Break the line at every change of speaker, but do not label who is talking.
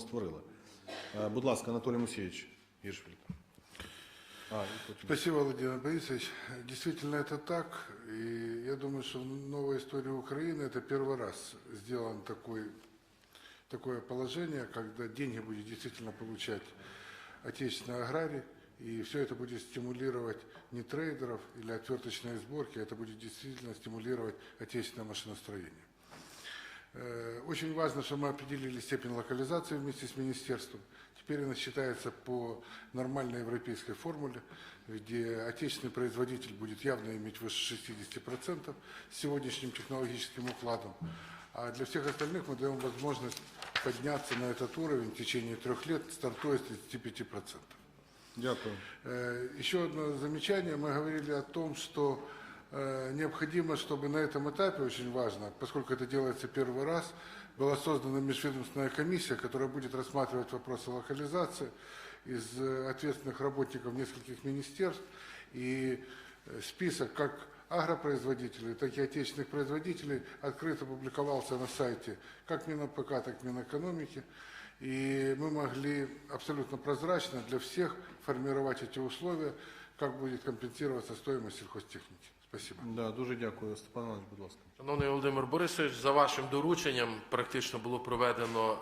створили. Е, Будь ласка, Анатолій Мусійович Гіршфельд. А, і потім.
Спасибо, Владимир Борисович. Действительно, это так. И я думаю, что в новой истории Украины это первый раз сделан такой, такое положение, когда деньги будет действительно получать отечественный аграрий, и все это будет стимулировать не трейдеров или отверточные сборки, это будет действительно стимулировать отечественное машиностроение. Э, Очень важно, что мы определили степень локализации вместе с министерством. Теперь она считается по нормальной европейской формуле, где отечественный производитель будет явно иметь выше 60% с сегодняшним технологическим укладом. А для всех остальных мы даем возможность подняться на этот уровень в течение трех лет, стартуя с 35%.
Дякую.
Э, Еще одно замечание. Мы говорили о том, что необходимо, чтобы на этом этапе, очень важно, поскольку это делается первый раз, была создана межведомственная комиссия, которая будет рассматривать вопросы локализации из э, ответственных работников нескольких министерств. И э, список как агропроизводителей, так и отечественных производителей открыто публиковался на сайте как МинАПК, так и Минэкономики. И мы могли абсолютно прозрачно для всех формировать эти условия, как будет компенсироваться стоимость сельхозтехники. Спасибо.
Да, дуже дякую. Степан Іванович, будь ласка.
Шановний Володимир Борисович, за вашим дорученням практично було проведено